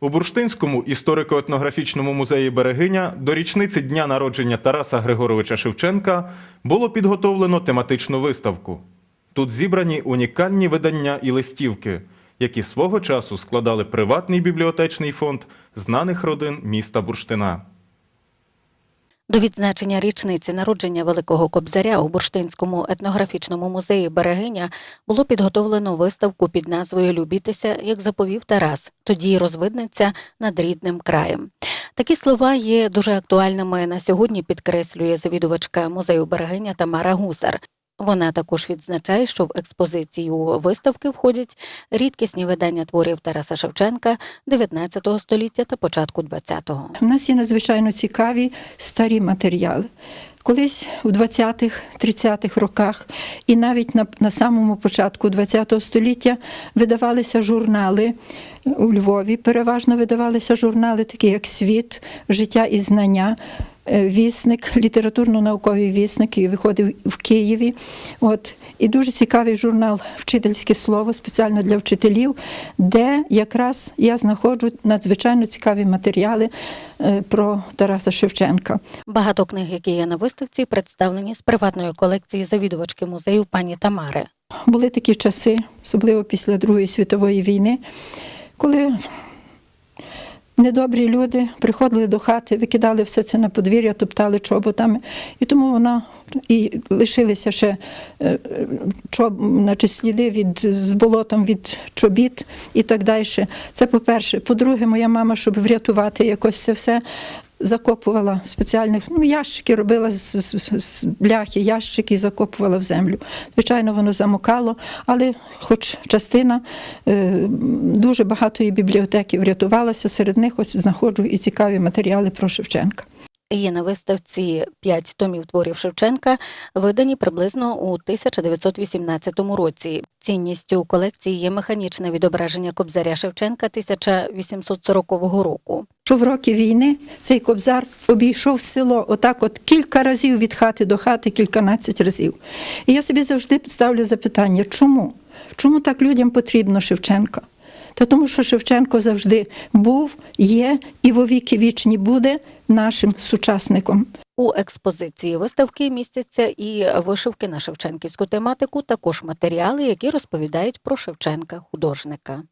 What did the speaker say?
У Бурштинському історико-етнографічному музеї Берегиня до річниці дня народження Тараса Григоровича Шевченка було підготовлено тематичну виставку. Тут зібрані унікальні видання і листівки, які свого часу складали приватний бібліотечний фонд знаних родин міста Бурштина. До відзначення річниці народження Великого Кобзаря у Бурштинському етнографічному музеї Берегиня було підготовлено виставку під назвою Любітися, як заповів Тарас, тоді розвидниться над рідним краєм. Такі слова є дуже актуальними на сьогодні, підкреслює завідувачка музею Берегиня Тамара Гусар. Вона також відзначає, що в експозицію виставки входять рідкісні видання творів Тараса Шевченка 19 століття та початку 20-го. У нас є надзвичайно цікаві старі матеріали. Колись у 20-х, 30-х роках і навіть на, на самому початку 20-го століття видавалися журнали у Львові. Переважно видавалися журнали, такі як Світ, Життя і знання. Е, Вісник, літературно-науковий вісник, який виходив в Києві. От. І дуже цікавий журнал Вчительське слово спеціально для вчителів, де якраз я знаходжу надзвичайно цікаві матеріали е, про Тараса Шевченка. Багато книг, які є на виставці, представлені з приватної колекції завідувачки музею пані Тамари. Були такі часи, особливо після Другої світової війни, коли недобрі люди приходили до хати, викидали все це на подвір'я, топтали чоботами. І тому вона і лишилися ще е, чоб, значить, сліди від, з болотом від чобіт і так далі. Це по-перше. По-друге, моя мама, щоб врятувати якось це все. Закопувала спеціальних ну, ящики, робила з, з, з бляхи, ящики і закопувала в землю. Звичайно, воно замокало, але хоч частина е, дуже багатої бібліотеки врятувалася, серед них ось знаходжу і цікаві матеріали про Шевченка. Є на виставці п'ять томів творів Шевченка, видані приблизно у 1918 році. Цінністю колекції є механічне відображення Кобзаря Шевченка 1840 року. Що в роки війни цей кобзар обійшов село отак, от кілька разів від хати до хати, кільканадцять разів. І я собі завжди ставлю запитання, чому? Чому так людям потрібно Шевченка? Та тому, що Шевченко завжди був, є і вовіки вічні буде нашим сучасником. У експозиції виставки містяться і вишивки на шевченківську тематику, також матеріали, які розповідають про Шевченка художника.